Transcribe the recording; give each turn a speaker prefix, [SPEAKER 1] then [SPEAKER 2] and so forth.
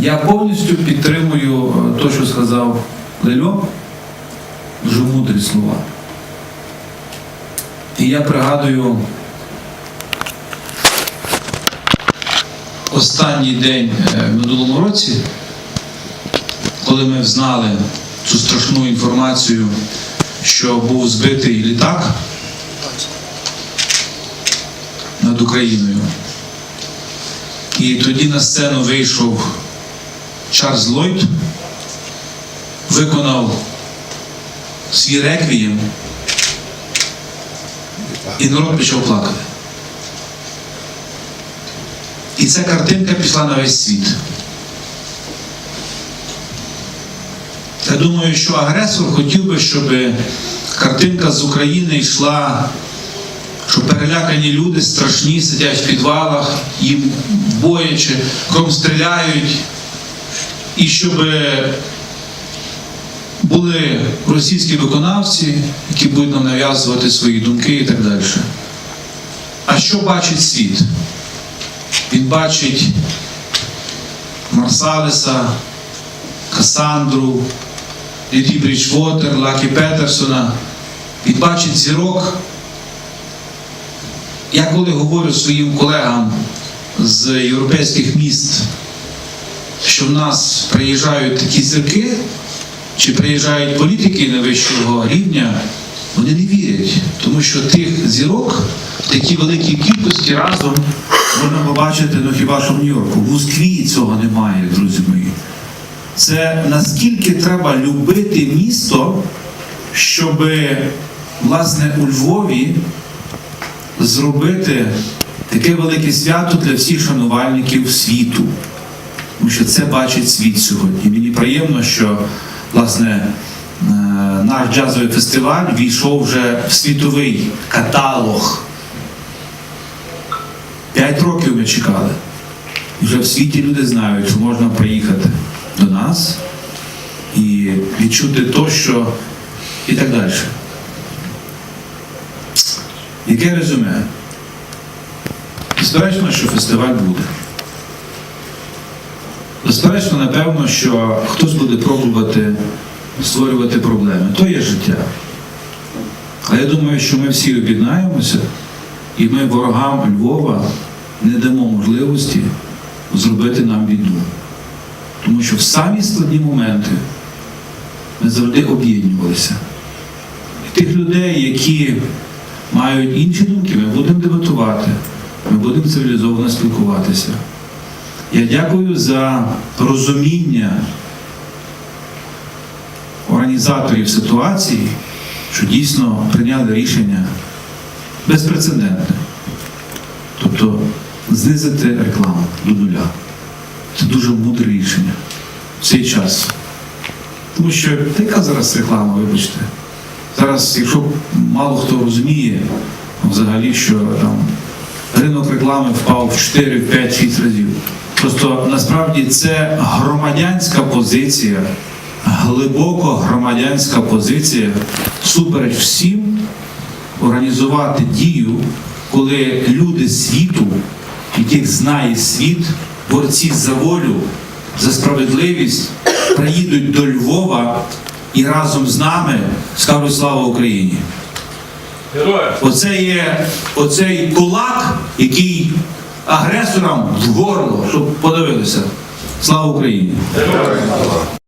[SPEAKER 1] Я повністю підтримую е, те, що сказав Лельо, дуже мудрі слова. І я пригадую останній день е, в минулому році, коли ми знали цю страшну інформацію, що був збитий літак над Україною. І тоді на сцену вийшов Чарльз Ллойд, виконав свій реквієм, і народ почав плакати. І ця картинка пішла на весь світ. Я думаю, що агресор хотів би, щоб картинка з України йшла, що перелякані люди страшні, сидять в підвалах, їм бояче, кром стріляють, і щоб були російські виконавці, які будуть нам нав'язувати свої думки і так далі. А що бачить світ? Він бачить Марсалеса, Касандру, Ліді Бріджвотер, Лакі Петерсона. Він бачить зірок. Я коли говорю своїм колегам з європейських міст, що в нас приїжджають такі зірки, чи приїжджають політики найвищого рівня, вони не вірять, тому що тих зірок в такій великій кількості разом можна побачити, ну хіба що в Нью-Йорку. В Москві цього немає, друзі мої. Це наскільки треба любити місто, щоб власне у Львові зробити таке велике свято для всіх шанувальників світу. Тому що це бачить світ сьогодні. І мені приємно, що власне е, наш джазовий фестиваль війшов вже в світовий каталог. П'ять років ми чекали. І Вже в світі люди знають, що можна приїхати до нас і відчути то, що і так далі. Яке резюме? Безперечно, що фестиваль буде. Безперечно, напевно, що хтось буде пробувати створювати проблеми. То є життя. Але я думаю, що ми всі об'єднаємося, і ми ворогам Львова не дамо можливості зробити нам біду. Тому що в самі складні моменти ми завжди об'єднувалися. І тих людей, які мають інші думки, ми будемо дебатувати, ми будемо цивілізовано спілкуватися. Я дякую за розуміння організаторів ситуації, що дійсно прийняли рішення безпрецедентне. Тобто знизити рекламу до нуля. Це дуже мудре рішення в цей час. Тому що та яка зараз реклама, вибачте. Зараз, якщо мало хто розуміє, взагалі, що там ринок реклами впав в 4-5-6 разів. Просто насправді це громадянська позиція, глибоко громадянська позиція, супереч всім організувати дію, коли люди світу, яких знає світ, борці за волю, за справедливість, приїдуть до Львова і разом з нами скажуть слава Україні. Оце є оцей кулак, який агресорам в горло, щоб подивилися. Слава Україні!